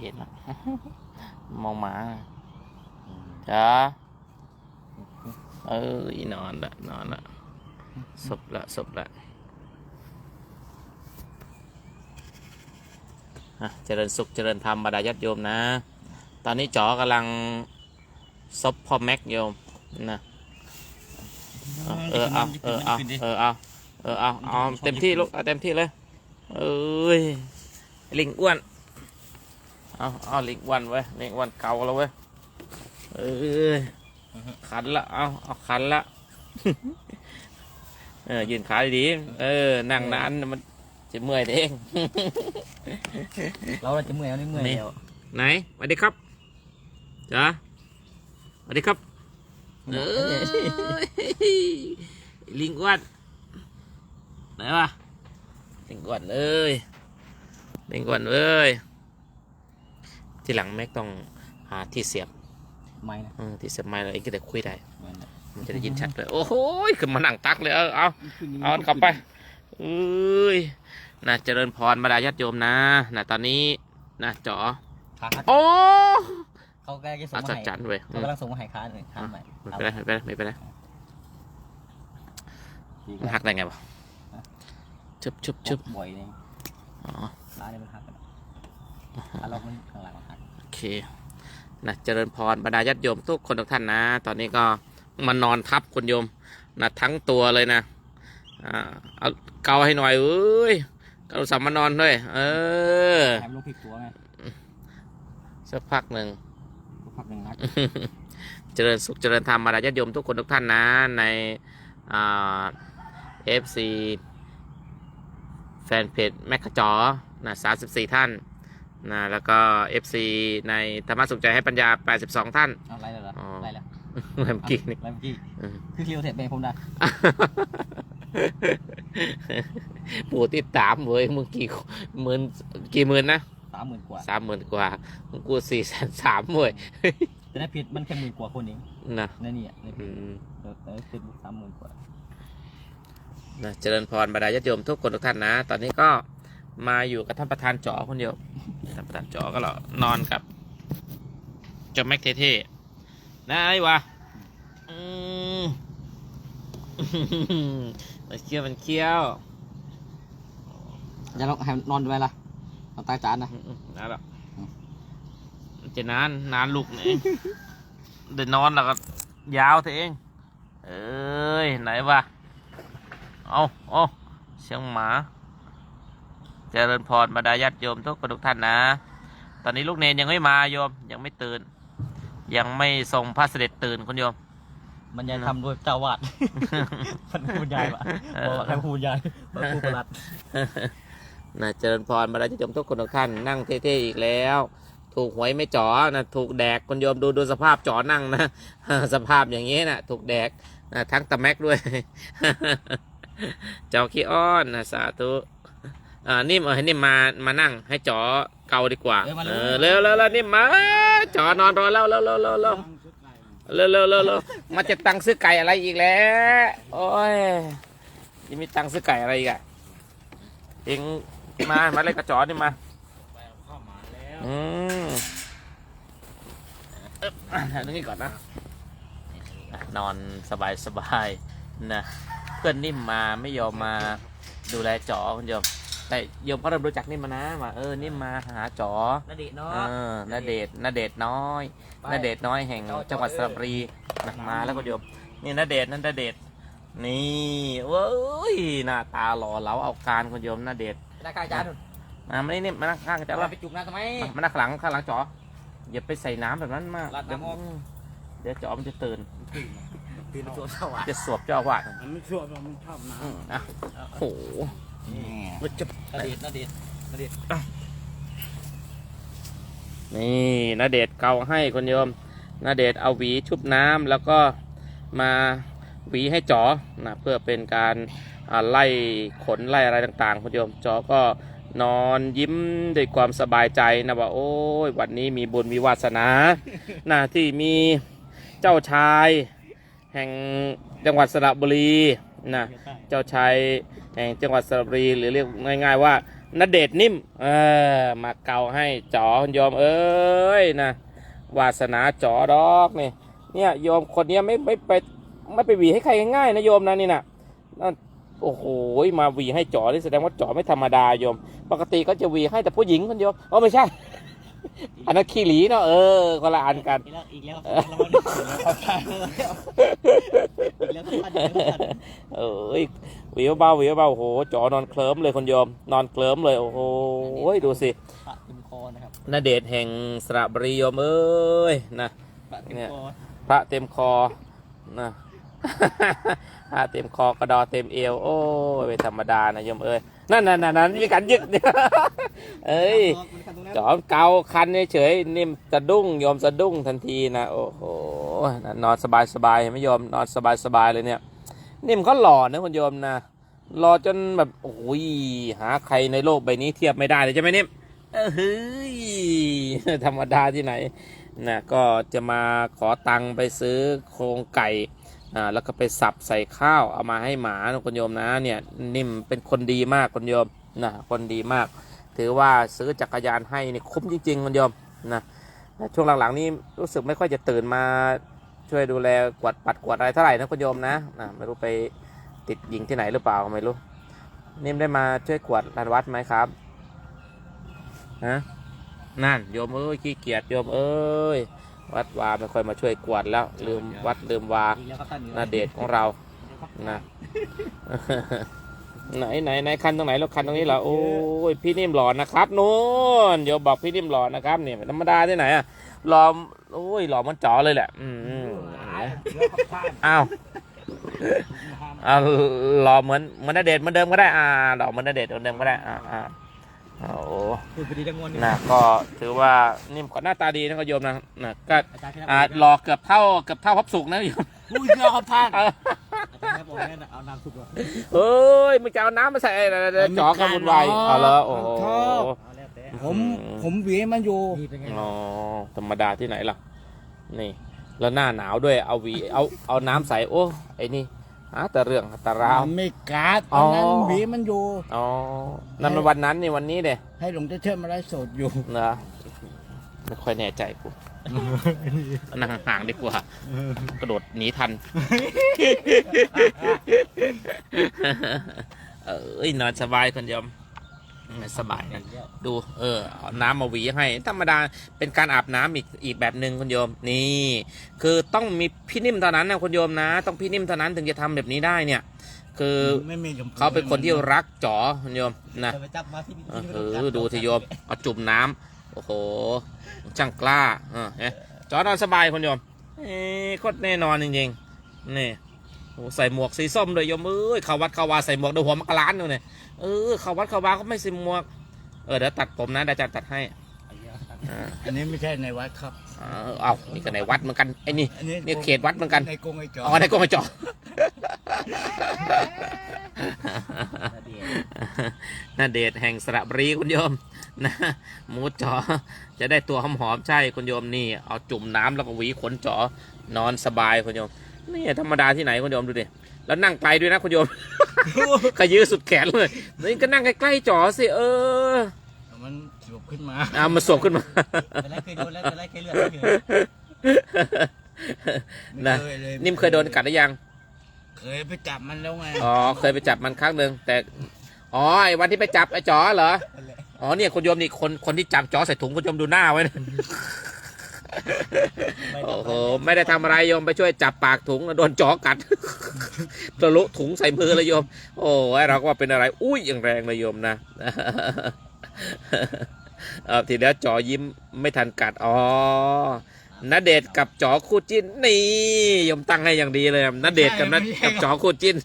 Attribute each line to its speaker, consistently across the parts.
Speaker 1: เห็นนะมองหมาจ้าเออนอนละนอนละศพละศพละอะเจริญสุขเจริญธรรมบรรดาญาติโยมนะ ตอนนี้จ๋อกำลังซบพ่อแม็กโยมนะเอาเออเอาเออเอาเออเอาเออเอาเอาเต็มที่ลูกเอาเต็มที่เลยเอ้ยลิงอ้วน เอาเอาลิงอ้วนไว้ยลิงอ้วนเก่าแล้วเว้ยเอ้ยขันละเอาเอาขันละเออยืนขาดีๆเออนั่งนานมันจะเมื่อยเอง
Speaker 2: เราจะเมื่อยแล้วนี่เมื่อย
Speaker 1: นี่
Speaker 2: แล้ว
Speaker 1: ไหนสวัสดีครับจ้าสวัสดีครับเออลิงอ้วนไหนวะลิงอ้วนเอ้ยลิงอ้วนเอ้ย ทีหลังแม็กต้องหาที่เสียบ
Speaker 2: ไม่นะ
Speaker 1: เออที่เสียบไม้เราเองก็จะคุยได้
Speaker 2: เหมือนนะ
Speaker 1: มันจะได้ยินชัดเลย โอ้โหขึ้นมานั่งตักเลย เออเอาเอากลับไปเอ้ยนะเจริญพรบรรดาญาติโยมนะนะตอนนี้นะจ๋อ
Speaker 2: ขาหัก
Speaker 1: โอ้
Speaker 2: เขาใกล้จะส่ง
Speaker 1: อั
Speaker 2: มา
Speaker 1: ศ
Speaker 2: ให้
Speaker 1: จรรย์เว้ย
Speaker 2: เขากำลังส่งมาให้ค้าเลยค้าใหม่
Speaker 1: ไม่เป็นไรไม่เป็นไรไม่เป็นไรมันหักได้ไงวะชุบชุบชุบ
Speaker 2: บ่อยเลย
Speaker 1: อ๋อ
Speaker 2: ร้านนี้มันหักกันถ้าเรามันข้างหลังมันหัก
Speaker 1: โอ เคนะเจริญพรบรรดาญาติโยมทุกคนทุกท่านนะ ตอนนี้ก็มานอนทับคุณโยมนะทั้งตัวเลยนะอ่าเอาเกาให้หน่อยเอ้ยเกาสัมมานอนด้วย เออ
Speaker 2: แถมลูกพริกตัวไง
Speaker 1: สักพักหนึ่ง
Speaker 2: ลูกพักหนึ่งนัด
Speaker 1: เจริญสุขเจริญธรรมบรรดาญาติโยมทุกคนทุกท่านนะในเอฟซีแฟนเพจแมคขจอนะสามสิบสี่ท่าน นะแล้วก็ FC ในธรรมะสุขใจให้ปัญญา 82 ท่าน
Speaker 2: เอาไรแล้วเหรอ
Speaker 1: อ๋อ
Speaker 2: ไรแล้ว
Speaker 1: เมื่อกี้นี่
Speaker 2: ไรเมื่อกี้
Speaker 1: อืม
Speaker 2: คือเรียวเสร็จไปผมได้
Speaker 1: ผู้ติดตามเว้ยมึงกี่หมื่นกี่หมื่นนะ
Speaker 2: สามหมื่นกว่า
Speaker 1: สามหมื่นกว่ามึงกูสี่แสนสามเว้ย
Speaker 2: แต่ในผิดมันแค่หมื่นกว่าคนเอง
Speaker 1: นะ
Speaker 2: ในนี่อะใน
Speaker 1: อื
Speaker 2: ผิด
Speaker 1: ม
Speaker 2: แต่ในผิดสามหมื่นกว่า
Speaker 1: นะเจริญพรบรรดาญาติโยมทุกคนทุกท่านนะ ตอนนี้ก็มาอยู่กับท่านประธานจ๋อคนเดียว ท่านประธานจ๋อก็เหรอนอนกับเจ้าแม็กเท่ๆนะไอ้วะอืมมันเคี้ยวมันเคี้ยว
Speaker 2: จะลองให้นอนด้วยล่ะเอาตายจานนะ
Speaker 1: อืมๆนานแล้ว
Speaker 2: อืม
Speaker 1: มันจะนานนานลูกนี่เองเดินนอนแล้วก็ยาวเถอะเองเอ้ยไหนวะเอาเอาเสียงหมา เจริญพรบรรดาญาติโยมทุกคนทุกท่านนะ ตอนนี้ลูกเนนยังไม่มาโยมยังไม่ตื่น ยังไม่ทรงพระเสด็จตื่นคุณโยม
Speaker 2: มันยายทำด้วยเจ้าวาดมันพูดยายปะ
Speaker 1: เออ
Speaker 2: บอกให้พูดยายบอกพูดประหลัด
Speaker 1: นะเจริญพรบรรดาญาติโยมทุกคนทุกท่านนั่งเท่ๆอีกแล้ว ถูกหวยไม่จ๋อนะถูกแดกคุณโยมดูดูสภาพจ๋อนั่งนะสภาพอย่างนี้นะถูกแดกนะทั้งตะแม็กด้วย เจ้าขี้อ้อนนะสาธุ อ่านิ่มเอาให้นิ่มมามานั่ง ให้จ๋อเกาดีกว่า
Speaker 2: เออมา
Speaker 1: เอ
Speaker 2: เร็ว
Speaker 1: อเร็วเร็วเร็วนิ่มมาจ๋อนอนรอแล้วเร็วเร็วเร็วเร็วเร็วเร็วเร็วเร็วมาจะตังค์ซื้อไก่อะไรอีกแล้วโอ้ยยังมีตังค์ซื้อไก่อะไรอีกอะเองมามาเล่นกระจอนี่มาอืมเอ๊บอะตรงนี้ก่อนนะอะนอนสบายสบายๆนะ เพื่อนนิ่มมาไม่ยอมมาดูแลจ๋อคุณโยม แต่โยมเขาเริ่มรู้จักนิ่มมานะว่าเออนิ่มมาหาจ๋อ
Speaker 2: นาดีเนาะ
Speaker 1: เออนาเดชน์นาเดชน์น้อยนาเดชน์น้อยแห่งจังหวัดสระบุรีนะมาแล้วคุณโยมนี่นาเดชน์นั่นนาเดชน์นี่เว้ยหน้าตาหล่อเหลาเอาการคุณโยมนาเดชน์
Speaker 2: ได้กายจาน
Speaker 1: มาไม่ได้นิ่มมานั่งข้างจ๋อ
Speaker 2: เราไปจุกน้ำทำไม
Speaker 1: มามานั่งข้างหลังข้างหลังจ๋ออย่าไปใส่น้ำแบบนั้นมาก
Speaker 2: ราดน้ำออก
Speaker 1: เดี๋ยวจ๋อมันจะตื่น
Speaker 2: ตื่นตัวสว่าง
Speaker 1: จะสวบเจ้าอาวาด
Speaker 3: มันไม่ชอบมันชอบน้
Speaker 1: อืมอะโอ้โห มันจะ
Speaker 2: นาดีนาดีนาดี
Speaker 1: นี่นาเดชน์เกาให้คนโยมนาเดชน์เอาหวีชุบน้ำแล้วก็มาหวีให้จ๋อนะเพื่อเป็นการอ่าไล่ขนไล่อะไรต่างๆคุณโยมจ๋อก็นอนยิ้มด้วยความสบายใจนะว่าโอ้ยวันนี้มีบุญมีวาสนานะที่มีเจ้าชาย แห่งจังหวัดสระบุรีนะเจ้าชาย แห่งจังหวัดสระบุรีหรือเรียกง่าย ๆ ว่านเดชน์นิ่มเออมาเกาให้จ๋อโยมเอ้ยนะวาสนาจ๋อดอกนี่เนี่ยโยมคนเนี้ยไม่ไม่ไปไม่ไปหวีให้ใครง่ายๆนะโยมนะนี่นะนั่นโอ้โหมาหวีให้จ๋อนี่แสดงว่าจ๋อไม่ธรรมดาโยม ปกติก็จะหวีให้แต่ผู้หญิงคนโยมอ๋อไม่ใช่อันนั้นขี้หลีเนาะเออคนละอันกัน
Speaker 2: อีกแล้วอีกแล้วแล้วมันอีกแล้วก็พันอีกแล้วก็พัน
Speaker 1: เอ้ย หวีเบาๆหวีเบาๆโอ้โหจ๋อนอนเคลิ้มเลยคนโยม นอนเคลิ้มเลยโอ้โหดูสิ
Speaker 2: ปะเต็มคอนะครับ
Speaker 1: นาเดชน์แห่งสระบุรีโยมเอ้ยนะ
Speaker 2: ปะเต็ม
Speaker 1: เนี่ย
Speaker 2: คอ
Speaker 1: พระเต็มคอนะพระเต็มคอกระดอเต็มเอวโอ้ยไม่ธรรมดานะโยมเอ้ยนั่นนั่นนั่นนั่นมีการยึกเนี่ยเอ้ย
Speaker 2: มันคันตรงนั้น
Speaker 1: จอมเกาคันเฉยๆนิ่มสะดุ้งโยมสะดุ้งทันทีนะโอ้โหนอนสบายสบายๆเห็นไหมโยมนอนสบายสบายๆเลยเนี่ย นิ่มเขาหล่อนะคุณโยมนะหล่อจนแบบโอ้โหาใครในโลกใบนี้เทียบไม่ได้เลยใช่ไหมนิ่มเออเฮ้ยธรรมดาที่ไหนนะก็จะมาขอตังค์ไปซื้อโครงไก่อ่าแล้วก็ไปสับใส่ข้าวเอามาให้หมาคุณโยมนะเนี่ยนิ่มเป็นคนดีมากคุณโยมนะคนดีมาก ถือว่าซื้อจักรยานให้นี่คุ้มจริงๆคุณโยมนะและช่วงหลังๆนี้รู้สึกไม่ค่อยจะตื่นมา ช่วยดูแลกวาดปัดกวาดอะไรเท่าไหร่นะคุณโยมนะนะไม่รู้ไปติดยิงที่ไหนหรือเปล่าก็ไม่รู้ นิ่มได้มาช่วยกวาดลานวัดไหมครับฮะนั่นโยมเอ้ยขี้เกียจโยมเอ้ยวัดวาไม่ค่อยมาช่วยกวาดแล้ว ลืมวัดลืมวา
Speaker 2: อีกแล้วก็พันอีก
Speaker 1: ห
Speaker 2: แล้ว
Speaker 1: นาเดชของเรานะไหนไหนไหนคันตรงไหนแล้วคันตรงนี้เหรอโอ้ยพี่นิ่มหล่อนะครับนู่นเดี๋ยวบอกพี่นิ่มหล่อนะครับเนี่ยธรรมดาที่ไหนอะหล่อโอ้ยหล่อมันจ๋อเลยแหละ อืม อืมอ้าวอ้าวหล่อเหมือนเหมือนณเดชน์เหมือนเดิมก็ได้อ่าหล่อเหมือนณเดชน์เหมือนเดิมก็ได้อ่าอ่าโอ้โห
Speaker 2: พูดไปดีจังงวนนี่
Speaker 1: นะก็ถือว่านิ่มก็หน้าตาดีนะก็โยมนะนะก็
Speaker 2: อาจารย์แค่
Speaker 1: อ่าหล่อเกือบเท่าเกือบเท่าพับสุกนะโยม
Speaker 2: อุ้ยเรือเขาพันอาจารย์แค่บอกแม่เอาน้ำสุกเหรอ
Speaker 1: เฮ้ยมึงจะเอาน้ำมาใส่อะไรจ่อกันวุ่นวายเอาแล้วโอ้โห
Speaker 2: เอาแล้วแต่
Speaker 3: ผมผมหวีมันอยู่
Speaker 2: นี่เป็นไง
Speaker 1: อ๋อธรรมดาที่ไหนล่ะนี่ แล้วหน้าหนาวด้วยเอาหวีเอาเอาน้ำใส่โอ้ไอ้นี่หาแต่เรื่องแต่ราว
Speaker 3: มันไม่การ์ด
Speaker 1: อ๋
Speaker 3: ต
Speaker 1: อ
Speaker 3: อนนั้นหวีมันอยู่
Speaker 1: อ๋อนั่นมันวันนั้นนี่วันนี้เด้
Speaker 3: ให้หลวงเจ้าเชิดมาไลฟ์สดอยู่
Speaker 1: เนอะไม่ค่อยแน่ใจกูนั่งห่างๆดีกว่า กระโดดหนีทัน เอ้ยนอนสบายคนเดียว สบายนะดูเออเอาน้ำมาหวีให้ ธรรมดาเป็นการอาบน้ำอีกอีกแบบหนึ่งคุณโยมนี่ คือต้องมีพี่นิ่มเท่านั้นนะคุณโยมนะ ต้องพี่นิ่มเท่านั้นถึงจะทำแบบนี้ได้เนี่ย คือ
Speaker 3: ไม่มีชมพู
Speaker 1: เขาเป็นคนที่รักจ๋อคุณโยมนะ
Speaker 2: จะไปจับมาที่นี่
Speaker 1: เออดูทีโยมเอาจุ่มน้ำโอ้โหช่างกล้าเออเอ๊ะจ๋อนอนสบายคุณโยมเอ้ยโคตรแน่นอนจริงๆนี่โอ้ใส่หมวกสีส้มเลยโยมเอ้ยเข้าวัดเข้าวาใส่หมวกดูหัวมักกะล้านดูเนี่ย เออเข้าวัดเข้าวาเขาไม่ใส่หมวก เออเดี๋ยวตัดผมนะเดี๋ยวอาจะตัดให้อ่า
Speaker 3: อันนี้ไม่ใช่ในวัดครับ
Speaker 1: เอาเอานี่ก็ในวัดเหมือนกันไอ้นี่
Speaker 3: อันนี้
Speaker 1: นี่เขตวัดเหมือนกัน
Speaker 3: ในกรงไอ้จอ
Speaker 1: อ๋อในกรมจอน่าเดชแห่งสระบุรีคุณโยมนะหมูจอจะได้ตัวหอมๆใช่คุณโยมนี่เอาจุ่มน้ำแล้วก็หวีขนจอนอนสบายคุณโยมนี่ธรรมดาที่ไหนคุณโยมดูดิ แล้วนั่งไกลด้วยนะคุณโยม ขยื้อสุดแขนเลยนี่ก็นั่งใกล้ๆจอสิเออ
Speaker 3: มันสวบขึ้นมา
Speaker 1: เอามาสวบขึ้นมา
Speaker 2: แต่แรกเคยโดนแล้วแต่แรกเคยเลือดไม่เคย
Speaker 1: นะ
Speaker 3: ไล
Speaker 1: นิ่มเคยโดนกัดหรือยัง
Speaker 3: เคยไปจับมันแล้วไง
Speaker 1: อ๋อ เคยไปจับมันครั้งหนึ่งแต่ อ๋อ ไอ้วันที่ไปจับไอ้จอเหรอ อ๋อ เนี่ยคุณโยมนี่คนคนที่จับจอใส่ถุงคุณโยมดูหน้าไว้นะ โอ้โหไม่ได้ทำอะไรโยมไปช่วยจับปากถุงแล้วโดนจอกัดทะลุถุงใส่มือเลยโยม โอ้ยเราก็ว่าเป็นอะไร อุ้ยอย่างแรงเลยโยมนะเออทีเดียวจอยิ้มไม่ทันกัดอ๋อณเดชน์กับจอคู่จิ้นนี่โยมตั้งให้อย่างดีเลยณเดชน์กับนักับจอคู่จิ้น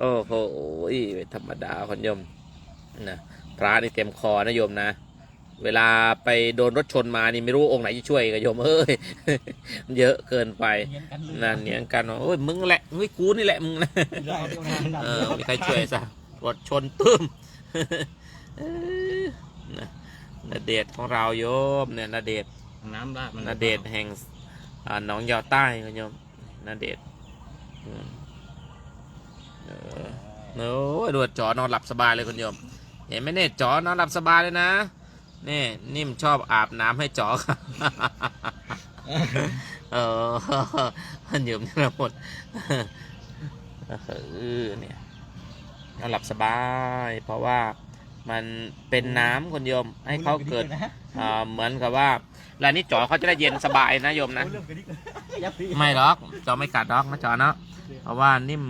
Speaker 1: โอ้โหไม่ธรรมดาคนโยมนะพระนี่เต็มคอนะโยมนะ เวลาไปโดนรถชนมานี่ไม่รู้องค์ไหนจะช่วยกับโยมเอ้ยเยอะเกินไป
Speaker 2: เงี้ยกันเลย
Speaker 1: นั่นเนี่ยกันว่าโอ้ยมึงแหละเฮ้ยกูนี่แหละมึงนะ
Speaker 2: เราเอาเดียวนะ
Speaker 1: เออมีใครช่วยซะรถชนตึ้มเออนะนาเดชน์ของเราโยมเนี่ยนาเดชน์
Speaker 3: น้ำราดมัน
Speaker 1: นาเดชน์แห่งอ่าหนองยาวใต้คุณโยมนาเดชน์อืมเออโอ้ยดูจอนอนหลับสบายเลยคุณโยม เห็นไหมเนี่ยจอนอนหลับสบายเลยนะ นี่นิ่มชอบอาบน้ำให้จอครับเออมันยืมนี่ละหมดเออเนี่ยนอนหลับสบาย เพราะว่ามันเป็นน้ำคุณโยม ให้เขาเกิดอ่าเหมือนกับว่าแล้วนี่จอเขาจะได้เย็นสบายนะโยมนะ
Speaker 2: ยับพี่
Speaker 1: ไม่หรอกจอไม่กัดหรอกนะจอเนาะเพราะว่านิ่ม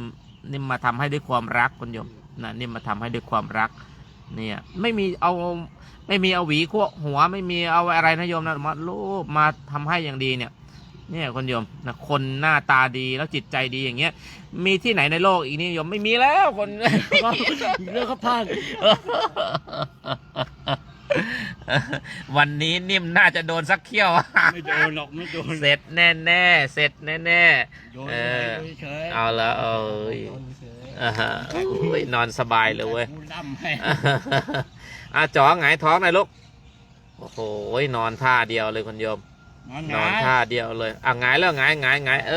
Speaker 1: นิ่มมาทำให้ด้วยความรักคุณโยมนะนิ่มมาทำให้ด้วยความรัก เนี่ยไม่มีเอาไม่มีเอาหวีขั้วหัวไม่มีเอาอะไรนะโยมนะมาลูบมาทำให้อย่างดีเนี่ยเนี่ยคนโยมนะคนหน้าตาดีแล้วจิตใจดีอย่างเงี้ย มีที่ไหนในโลกอีกนี่โยมไม่มีแล้วคน
Speaker 3: เรื่องเขาพลาด
Speaker 1: วันนี้นิ่มน่าจะโดนสักเขี้ยว
Speaker 3: ไม่โดนหรอกไม่โดน
Speaker 1: เสร็จแน่แน่ๆเสร็จแน่แน่
Speaker 3: โยน
Speaker 1: เอ
Speaker 3: เลย
Speaker 1: อ
Speaker 3: เฉย
Speaker 1: ๆเอาละเอ้ย อ่าฮะโอ้ยนอนสบายเลยเว้ย
Speaker 3: กูล่ำให้
Speaker 1: อะจ๋อหงายท้องหน่อยลูก โอ้โหนอนท่าเดียวเลยคุณโยม นอนท่าเดียวเลย อะหงายแล้วหงายหงายหงายเอ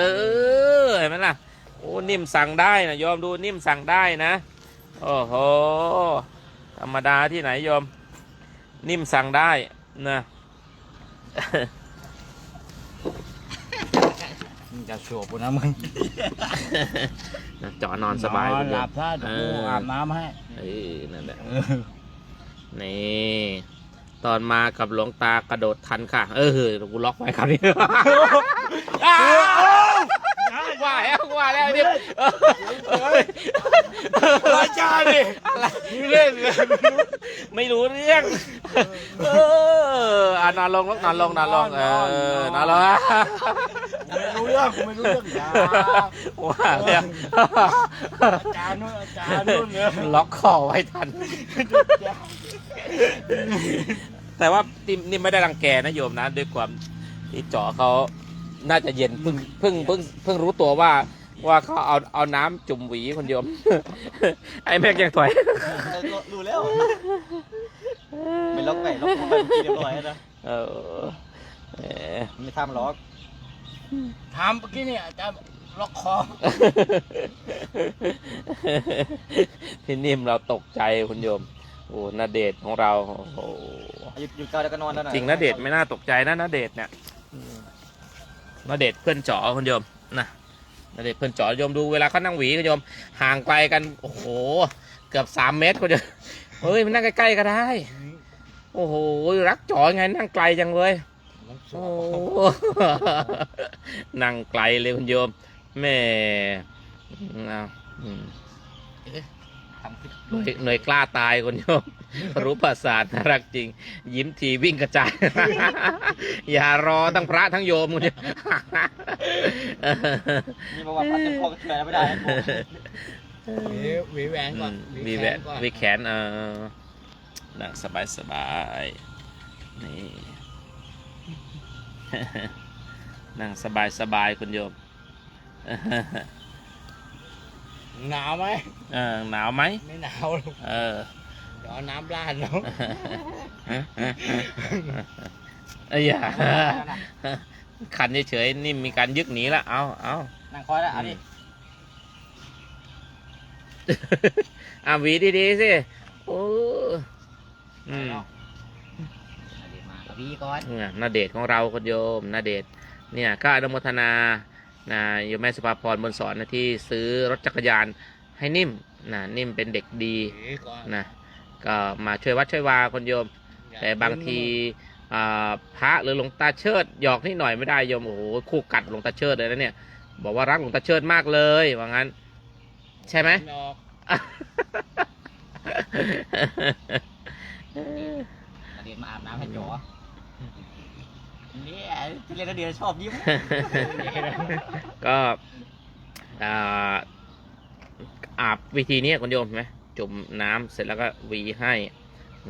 Speaker 1: อเห็นไหมล่ะ โอ้นิ่มสั่งได้นะโยมดูนิ่มสั่งได้นะ โอ้โห ธรรมดาที่ไหนโยม นิ่มสั่งได้นะ
Speaker 3: มึง จะสวบกูนะมึง
Speaker 1: จ๋อนอนสบาย
Speaker 3: นอ
Speaker 1: คุ
Speaker 3: น
Speaker 1: ณ
Speaker 3: ห
Speaker 1: โย
Speaker 3: ลั
Speaker 1: ม
Speaker 3: บท่าจะกูอาบน้ำให้
Speaker 1: เออนั่นแหละ
Speaker 3: เออ
Speaker 1: นี่ตอนมากับหลวงตากระโดดทันค่ะ เออกูล็อกไว้ครับนี่ว่าแล้วว่าแล้วเนี่ย
Speaker 3: อาจารย์ดิ
Speaker 1: อะไรเล่นเลยไม่รู้เรื่อง เอออะนอนลงลูกนอนลงนอนลงเออนอนลงอะ
Speaker 3: ไม่รู้เรื่องไม่รู้เรื่องอย่า
Speaker 1: ว่าแล้ว
Speaker 3: อาจารย์นู่นอาจารย์นู่นเนี่ย
Speaker 1: ล็อกคอไว้ทัน แต่ว่านี่นี่ไม่ได้รังแกนะโยมนะด้วยความที่เจาะเขาน่าจะเย็นเพิ่งเพิ่งเพิ่งเพิ่งรู้ตัวว่า ว่าเขาเอาเอาน้ำจุ่มหวีคนโยม ไอ้แม็กยังถอย
Speaker 2: รู้แล้ว ไม่ล็อกไก่ล็อกมือไปเรียบร้อยแล้วนะ
Speaker 1: เออแหม
Speaker 2: ไม่ทำล็อก
Speaker 3: ทำเมื่อกี้เนี่ยอาจารย์ล็อกคอ
Speaker 1: พี่นิ่มเราตกใจคุณโยม โอ้นาเดชน์ของเราโอ้โห
Speaker 2: หยุดหยุดเก้าแล้วก็นอนแล้วนะ
Speaker 1: จริงนาเดชน์ไม่น่าตกใจนะนาเดชน์เนี่ยนาเดชน์เพื่อนจ๋อคุณโยมนะนาเดชน์เพื่อนจ๋อโยมดูเวลาเขานั่งหวีคุณโยมห่างไกลกันโอ้โหเกือบสามเมตรคุณโยม เฮ้ยมันนั่งใกล้ๆก็ได้ โอ้โหรักจ๋อไงนั่งไกลจังเลยโอ้โหนั่งไกลเลยคุณโยมแม่เอาอืม
Speaker 2: ทำคลิป
Speaker 1: หน่วยหน่วยกล้าตายคนโยมรู้ภาษาน่ารักจริง ยิ้มทีวิ่งกระจาย อย่ารอทั้งพระทั้งโยมคนเดียว
Speaker 2: มีบอกว่าพัดจะพอเฉยไม่ได้ นะ
Speaker 3: หวีหวีแหวนก่อน
Speaker 1: วีแหวน
Speaker 3: ก่อน
Speaker 1: วีแขนเออนั่งสบายสบายนี่ นั่งสบายสบายคุณโยม
Speaker 3: หนาวไหม
Speaker 1: เออหนาวไหม
Speaker 3: ไม่หนาวหรอก
Speaker 1: เออ
Speaker 3: เดี๋ยวเอาน้ำราดเนาะ
Speaker 1: เอ้ยอย่าคันเฉยๆนี่มีการยึกหนีละเอาเอา
Speaker 2: นั่งคอยแล้วอันนี้
Speaker 1: อะหวีดีๆสิโอ้อืม
Speaker 2: มาวีก่อน
Speaker 1: เนี่ยนาเดชน์ของเราคนโยมนาเดชน์เนี่ยก็อนุโมทนานะโยมแม่สุภาพรบนสอนนะที่ซื้อรถจักรยานให้นิ่มนะนิ่มเป็นเด็กดี
Speaker 3: หวีก่อน
Speaker 1: นะก็มาช่วยวัดช่วยวาคนโยม แต่บางทีอ่าพระหรือหลวงตาเชิดหยอกนิดหน่อยไม่ได้โยมโอ้โหคู่กัดหลวงตาเชิดเลยนะเนี่ยบอกว่ารักหลวงตาเชิดมากเลยว่างั้น ใช่ไหม
Speaker 3: ไม่ออก
Speaker 2: เดี๋ยวมาอาบน้ำให้จ๋อเนี่ยที่เล่นแล้วเดี๋ยวชอบยิ้ม
Speaker 1: ก็อ่าอาบวิธีนี้คุณโยมเห็นไหมจุ่มน้ำเสร็จแล้วก็หวีให้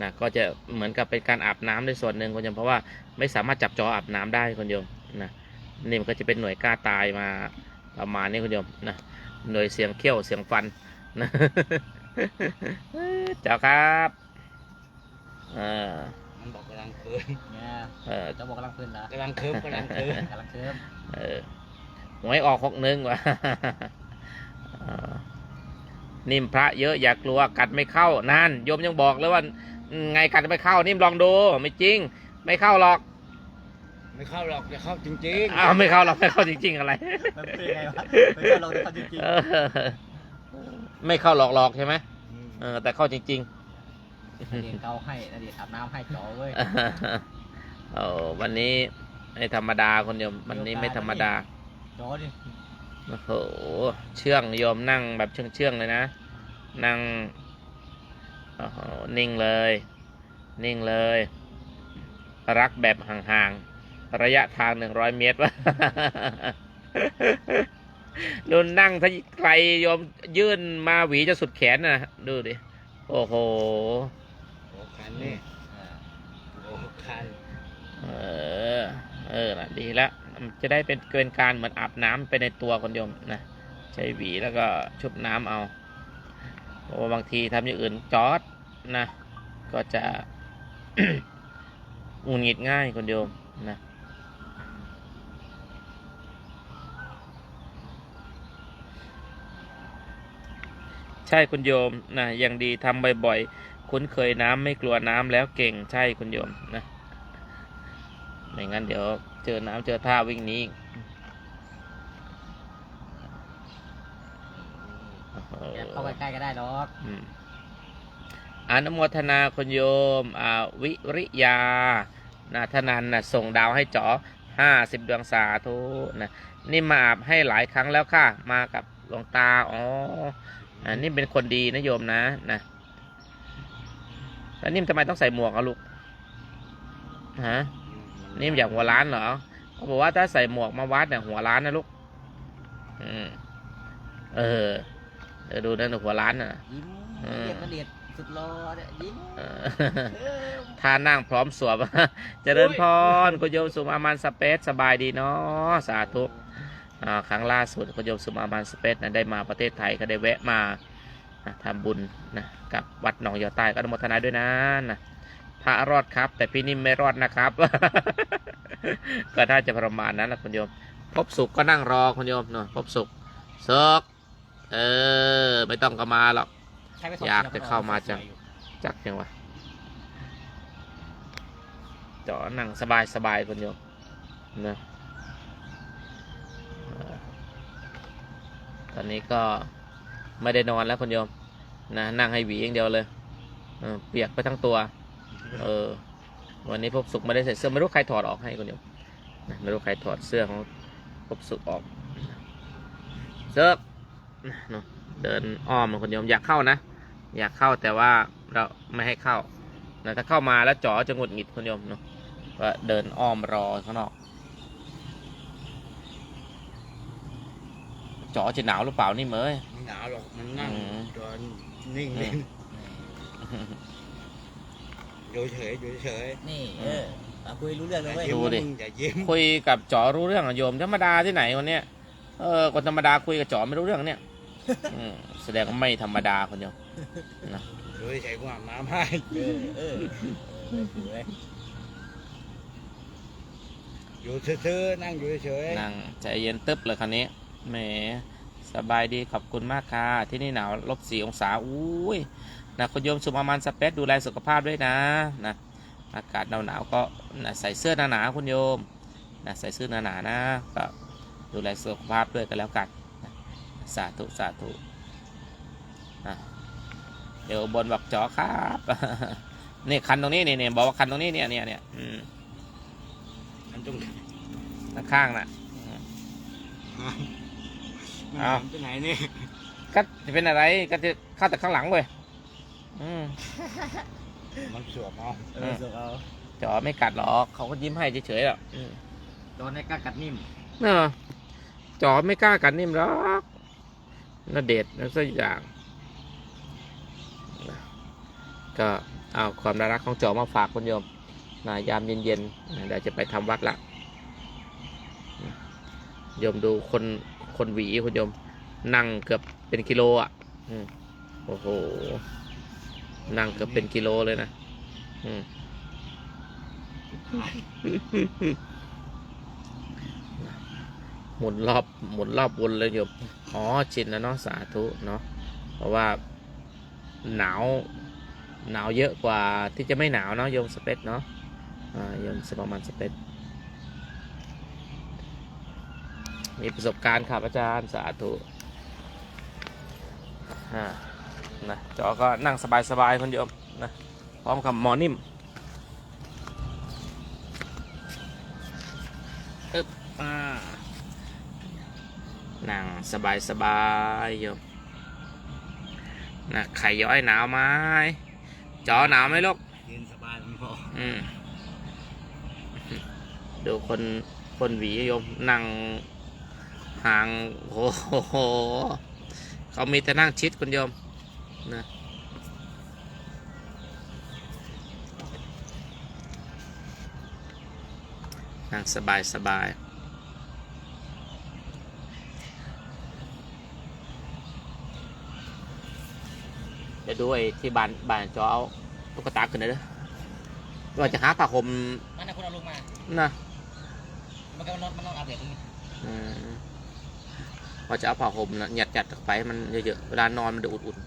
Speaker 1: นะก็จะเหมือนกับเป็นการอาบน้ำในส่วนหนึ่งคุณโยมเพราะว่าไม่สามารถจับจออาบน้ำได้คุณโยมนะนี่มันก็จะเป็นหน่วยกล้าตายมาประมาณนี้คุณโยมนะ หน่วยเสียงเขี้ยวเสียงฟันนะเจ้าครับเออ
Speaker 3: มันบอกกำลังคืน
Speaker 2: เนี่ย
Speaker 1: เออ
Speaker 2: จะบอกกำลังเพลินนะ
Speaker 3: กำลังคืนกำลังคืน
Speaker 2: กำลังเคิม
Speaker 1: เออหวยออกหกหนึ่งว่ะเออนิ่มพระเยอะอย่ากลัวกัดไม่เข้านั่นโยมยังบอกเลยว่าอืมไงกัดไม่เข้านิ่มลองดูไม่จริง ไม่เข้าหรอก
Speaker 3: ไม่เข้าหรอกจะเข้าจริง
Speaker 1: อ้าวไม่เข้าหรอกไม่เข้าจริง ๆ อะไร
Speaker 2: มันเป็นไงวะไม่ใช่เราทำจริง
Speaker 1: เออไม่เข้าหลอกหลอกๆใช่ไหม
Speaker 3: ๆอืม
Speaker 1: เออ แต่เข้าจริง
Speaker 2: นาเดียเขาให้นาเดียอาบน้ำให้จ๋อเว้ย
Speaker 1: ๆโอ้วันนี้ไม่ธรรมดาคนโยมวันนี้ไม่ธรรมดา
Speaker 2: จ๋อดิ
Speaker 1: โอ้โหเชื่องโยมนั่งแบบเชื่องเชื่องๆเลยนะนั่งโอ้โหนิ่งเลย นิ่งเลย รักแบบห่างๆ ระยะทางหนึ่งร้อยเมตรวะนุ่นนั่งถ้าไกลโยมยื่นมาหวีจะสุดแขนนะดูดิ โอ้โห
Speaker 3: โอ้คันนี่โอ้คัน
Speaker 1: เออ เออนะดีแล้วมันจะได้เป็นเกินการเหมือนอาบน้ำไปในตัวคนโยมนะ ใช้หวีแล้วก็ชุบน้ำเอาเพราะว่าบางทีทำอย่างอื่นจอดนะ ก็จะหงุดหงิดง่ายคนโยมนะ ช่คุณโยมนะยังดีทำบ่อยๆคุ้นเคยน้ำไม่กลัวน้ำแล้วเก่งใช่คุณโยมนะไม่งั้นเดี๋ยวเจอน้ำเจอท่าวิ่งหนี้โอ้โห
Speaker 2: อย่าเข้าไปใกล้ก็ได้หรอก
Speaker 1: อืมอนุโมทนาคุณโยมอ่าวิริยานะทนันนะส่งดาวให้จ๋อห้าสิบดวงสาธุนะนี่มาอาบให้หลายครั้งแล้วค่ะ มากับหลวงตา อ๋อ อ่านี่เป็นคนดีนะโยมนะนะแล้วนิ่มทำไมต้องใส่หมวกอะลูกฮะนิ่มอยากหัวล้านเหรอเขาบอกว่าถ้าใส่หมวกมาวัดเนี่ยหัวล้านนะลูกอืมเออเดี๋ยวดูนั่นหัวล้านน่ะ
Speaker 2: ยิ้ม
Speaker 1: เออ
Speaker 2: เรียกนาเดียสุดรอเนี่ยยิ้ม
Speaker 1: เออ
Speaker 2: เออ
Speaker 1: ท่านั่งพร้อมสวมเจริญพรคุณโยมสุมอามันสเปซสบายดีเนาะสาธุอ่า ครั้งล่าสุดคุณโยมสุมอามันสเปซนะได้มาประเทศไทยก็ได้แวะมาอะทำบุญนะกับวัดหนองยอใต้ก็อนุโมทนาด้วยนะนะพระรอดครับ แต่พี่นิ่มไม่รอดนะครับ ก็ถ้าจะประมาณนั้นแหละคุณโยม พบสุขก็นั่งรอคุณโยมเนาะพบสุขสุขเออ ไม่ต้องก็มาหรอก
Speaker 2: ใครไปส่ง
Speaker 1: อยาก
Speaker 2: สี
Speaker 1: จะเข้ามาจังจักยังวะจอนั่งสบายสบายคนโยมนะเอ่อ ตอนนี้ก็ไม่ได้นอนแล้วคนโยมนะนั่งให้หวีอย่างเดียวเลยเปียกไปทั้งตัว เออ วันนี้พบสุขไม่ได้ใส่เสื้อไม่รู้ใครถอดออกให้คนโยมนะไม่รู้ใครถอดเสื้อของพบสุขออกเสื้อเนาะเดินอ้อมคนโยมอยากเข้านะ อยากเข้าแต่ว่าเราไม่ให้เข้านะถ้าเข้ามาแล้วจ๋อจะหงุดหงิดคุณโยมเนาะก็เดินอ้อมรอข้างนอก จ๋อจะหนาวหรือเปล่านี่เมย
Speaker 3: ไม่หนาวหรอกมันนั่ง
Speaker 1: อืม
Speaker 3: ตัวนิ่ง
Speaker 1: อื
Speaker 3: นิ่
Speaker 1: ม
Speaker 3: อยู่เฉยอยู่เฉย
Speaker 2: นี่ เออเอาคุยรู้เรื่องเลยเว้ย
Speaker 3: ยิ้ม
Speaker 1: ดูดิ
Speaker 3: มึงอย่ายิ้ม
Speaker 1: คุยกับจ๋อรู้เรื่องอะโยมธรรมดาที่ไหนวันเนี้ยเออคนธรรมดาคุยกับจ๋อไม่รู้เรื่องเนี่ยอืมแสดงว่าไม่ธรรมดาคนโยม
Speaker 3: อยู่เฉยๆกูอาบน้ำให้
Speaker 2: เออเออเออเว้ย
Speaker 3: อยู่ซื่อๆนั่งอยู่เฉยๆ
Speaker 1: นั่งใจเย็นตึ๊บเลยคันนี้ แหมสบายดีขอบคุณมากค่ะ ที่นี่หนาวลบสี่องศาอุ้ยนะคุณโยมสุมามันสเปซดูแลสุขภาพด้วยนะนะอากาศหนาวๆก็นะใส่เสื้อหนาๆคุณโยมนะใส่เสื้อหนาๆนะก็ดูแลสุขภาพด้วยกันแล้วกันนะสาธุสาธุนะเดี๋ยวบนบอกจอครับนี่คันตรงนี้นี่นี่บอกว่าคันตรงนี้เนี่ยเนี่ยเนี่ยอืม
Speaker 3: มันต้อง
Speaker 1: ข้างๆน่ะ
Speaker 3: อ้าวไปไหนนี่
Speaker 1: ก็จะเป็นอะไรก็จะเข้าแต่ข้างหลังเว้ยอืม
Speaker 3: มันสวมเอา
Speaker 2: เออส่งเอา
Speaker 1: จอไม่กัดหรอกเขาก็ยิ้มให้เฉยๆหรอกอืม
Speaker 2: โดนในกล้ากัดนิ่ม
Speaker 1: เนอะจอไม่กล้ากัดนิ่มหรอกน่าเด็ดนะสักอย่างนะก็เอาความน่ารักของจอมาฝากคุณโยมนะยามเย็นๆนะเดี๋ยวจะไปทำวัดละโยมดูคน คนหวีคุณโยม นั่งเกือบเป็นกิโลอะอโอ้โห นั่งเกือบเป็นกิโลเลยนะหมุนรอบหมุนรอบวนเลยโยม อ๋อชินแล้วเนาะสาธุเนาะ เพราะว่าหนาวหนาวเยอะกว่าที่จะไม่หนาวเนาะโยมสเปซเนาะอ่าโยมสประมาณสเปซ มีประสบการณ์ครับอาจารย์สาธุอ่านะจอก็นั่งสบายๆคนโยมนะพร้อมกับหมอนิ่มอึ๊บอ่านั่งสบายๆโยมนะไข่ย้อยหนาวไหมจอหนาวไหมลูก
Speaker 2: ยืนสบายมันพอ
Speaker 1: อืมดูคนคนหวีโยมนั่ง ห่างโอ้โหเขามีแต่นั่งชิดคุณโยมนะนั่งสบายสบายเดี๋ยวดูไอ้ที่บ้านบ้านจอเอาตุ๊กตาขึ้นหน่อยเด้อว่าจะหาผ้าห่ม
Speaker 2: นั่นนะคุณเอาลงมา
Speaker 1: นะ
Speaker 2: มันก็มันนอนมันนอนอาบแดดตรงนี้
Speaker 1: อืมว่าจะเอาผ้าห่มนะหยัดหยัดๆออกไปให้มันเยอะๆเวลานอนมันจะอุ่น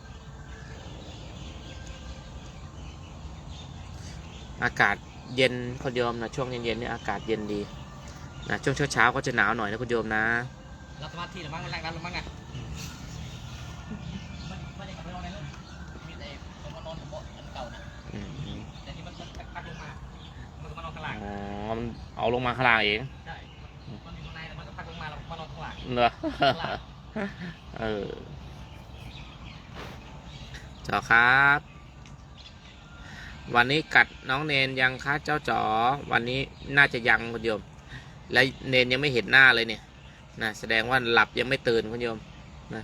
Speaker 1: ๆอากาศเย็นคุณโยมนะช่วงเย็นๆเนี่ยอากาศเย็นดีนะช่วงเช้าๆก็จะหนาวหน่อยนะคุณโยมนะ
Speaker 2: รับสมาธิหรือมั้งมันแรงดันหรือมั้งอะมันมันจะกลับไปนอนในรถมีแต่ผมมานอนกับเบาะอันเก่านะ
Speaker 1: อืม
Speaker 2: แต่ที่มันมันพักลงมามันก็มานอนข้างล่าง
Speaker 1: อ๋อมันเอาลงมาข้างล่างเอง
Speaker 2: ใช่ แล้วมานางล่าง
Speaker 1: เนอะเออจ้าครับ วันนี้กัดน้องเนนยังคะเจ้าจ๋อวันนี้น่าจะยังคุณโยม และเนนยังไม่เห็นหน้าเลยเนี่ยนะแสดงว่าหลับยังไม่ตื่นคุณโยมนะ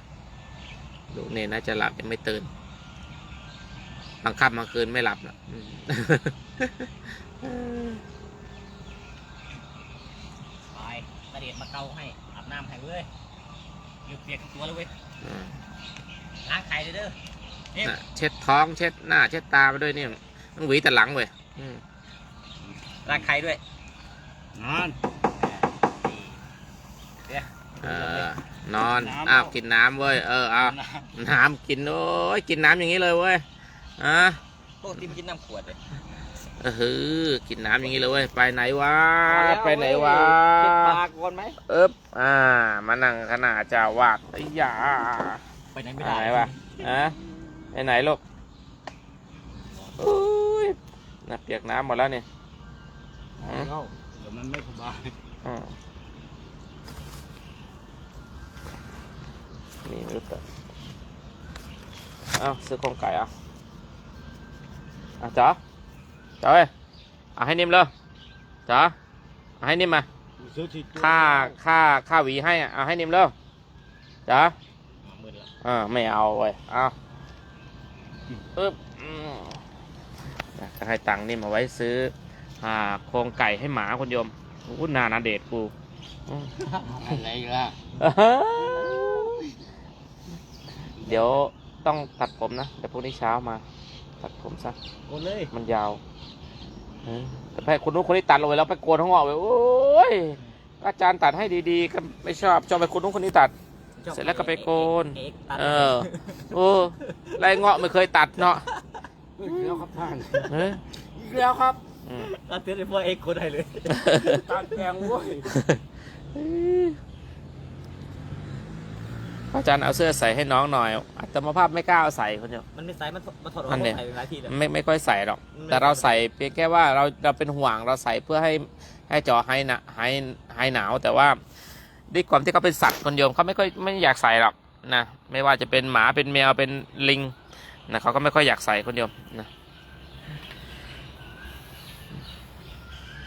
Speaker 1: ลูกเนนน่าจะหลับยังไม่ตื่นบางค่ำบางคืนไม่หลับนะอืม
Speaker 2: ไปนาเดชน์มาเกาให้ น้ำให้เว้ยอยู่เปียกทั้งตัวเลยเว้ย
Speaker 1: อ่า
Speaker 2: ล้างไข่เลยเด้อนี่
Speaker 1: น่ะเช็ดท้องเช็ดหน้า เช็ดตาไปด้วยเนี่ยต้องหวีแต่หลังเว้ยอืม
Speaker 2: ล้างไข่ด้วย
Speaker 3: นอน
Speaker 1: เออนอนอ้าวกินน้ำเว้ยเออเอาน้ำกินโอ้ยกินน้ำอย่างนี้เลยเว้ยอะ
Speaker 2: ปกติมันกินน้ำขวดเลย
Speaker 1: เออหือกินน้ำอย่างนี้เลยเว้ย ไปไหนวะ ไปไหนวะ
Speaker 2: เช็ดปากก่อนไหม
Speaker 1: เอ๊บอ่า มานั่งขนาดเจ้าวาดไอ้ยา
Speaker 2: ไปไหน
Speaker 1: ไป
Speaker 2: ไม่
Speaker 1: ไหน
Speaker 2: ได้
Speaker 1: วะฮะไปไหนลูกอุ้ยน่ะเปียกน้ำหมดแล้วเนี่ยอืม
Speaker 3: เดี๋ยวมันไม่สบาย
Speaker 1: อืมนี่ไม่รู้ตัวเอาซื้อโครงไก่เอาอะจ๋าจ๋าเอ้ยเอาให้นิ่มเลยจ๋าเอาให้นิ่มมา
Speaker 3: ซื้อที่ตัว
Speaker 1: ค่าค่าค่าหวีให้อะเอาให้นิ่มเลยจ๋า
Speaker 2: มืดแล้ว
Speaker 1: อ่าไม่เอาเว้ยเอาอึ๊บอืมนะจะให้ตังค์นิ่มเอาไว้ซื้ออ่าโครงไก่ให้หมาคุณโยมอู้นานาเดชกูอืม
Speaker 3: อะไรล่ะ
Speaker 1: เดี๋ยวต้องตัดผมนะเดี๋ยวพรุ่งนี้เช้ามา ตัดผมซะ
Speaker 2: โกนเลย
Speaker 1: มันยาวเออแต่ไปคนนู้นคนนี้ตัดลงไปแล้วไปโกนทั้งงอกไปโอ้ยอาจารย์ตัดให้ดีๆก็ไม่ชอบชอบไปคนนู้นคนนี้ตัด เสร็จแล้วก็ไปโกน
Speaker 2: เอกตัด
Speaker 1: เออโอ้ไรเงาะไม่เคยตัดเนาะ
Speaker 3: เดี๋ยวครับท่าน
Speaker 1: เฮ้ย
Speaker 3: อีกแล้วครับ
Speaker 1: อืม
Speaker 2: ตัดเตือนไอ้พวกเอกโคนได้เลย
Speaker 3: ตาแกงเว้ย
Speaker 1: อาจารย์เอาเสื้อใส่ให้น้องหน่อยอัตมาภาพไม่กล้าเอาใส่คนเดียว
Speaker 2: มันไม่ใส่มันมันถอดออก
Speaker 1: นั่นเนี่ย
Speaker 2: ใส่หลายทีแล้ว
Speaker 1: ไม่ไม่ค่อยใส่หรอก
Speaker 2: มันไม่
Speaker 1: แต่เราใส่เพียงแค่ว่าเราเราเป็นห่วงเราใส่เพื่อให้ให้จอให้หนะให้ให้หนาว แต่ว่าด้วยความที่เขาเป็นสัตว์คนโยมเขาไม่ค่อยไม่อยากใส่หรอกนะไม่ว่าจะเป็นหมาเป็นแมวเป็นลิงนะเขาก็ไม่ค่อยอยากใส่คนโยมนะ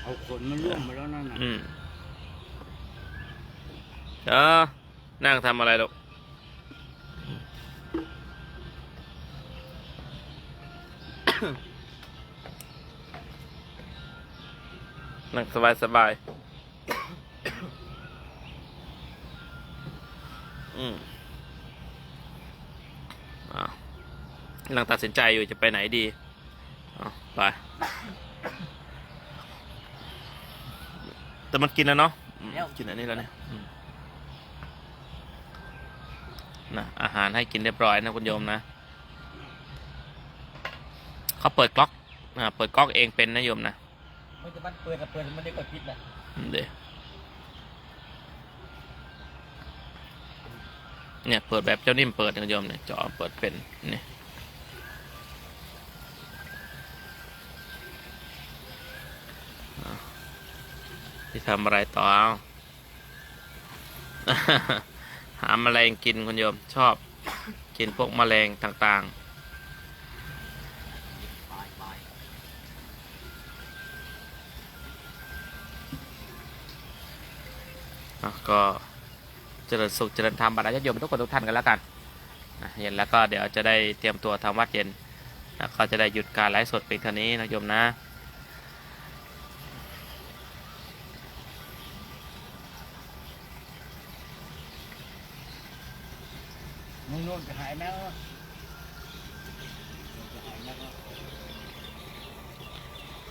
Speaker 3: เอาขนมันร่วงมาแล้วนั่นน่ะ
Speaker 1: อืมเออนั่งทำอะไรลูก นั่งสบายสบาย อืมอะกำลังตัดสินใจอยู่จะไปไหนดีเอาไป แต่มันกินแล้วเนาะอืมกินอันนี้แล้วเนี่ยอืมนะอาหารให้กินเรียบร้อยนะคุณโยมนะ เขาเปิดก๊อกอ่าเปิดก๊อกเองเป็นนะโยมนะ
Speaker 3: มันจะมันเปิดกับเปิดมันได้กดพิษนะ
Speaker 1: เดี๋ยวเนี่ยเปิดแบบเจ้านิ่มเปิดนะคุณโยมเนี่ยจอเปิดเป็นนี่อะที่ทำอะไรต่อเอาหาแมลงกินคุณโยมชอบกินพวกแมลงต่าง
Speaker 3: ป
Speaker 1: ก็เจริญสุขเจริญธรรมบรรดาญาติโยมทุกคนทุกท่านกันแล้วกันนะเย็นแล้วก็เดี๋ยวจะได้เตรียมตัวทำวัดเย็นแล้วก็จะได้หยุดการไลฟ์สดเพียงเท่านี้นะโยมนะ
Speaker 3: นู่นนู่นจะหายแมวจะหายแมว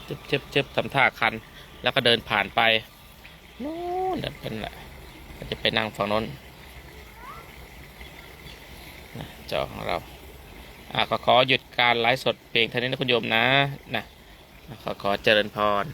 Speaker 1: เจ็บเจ็บเจ็บทำท่าคัน แล้วก็เดินผ่านไปนู้นเดินเป็นแหละก็ จะไปนั่งฝั่งน้นนะจอของเราอะก็ขอหยุดการไลฟ์สดเพียงเท่านี้นะคุณโยมนะนะขอขอเจริญพร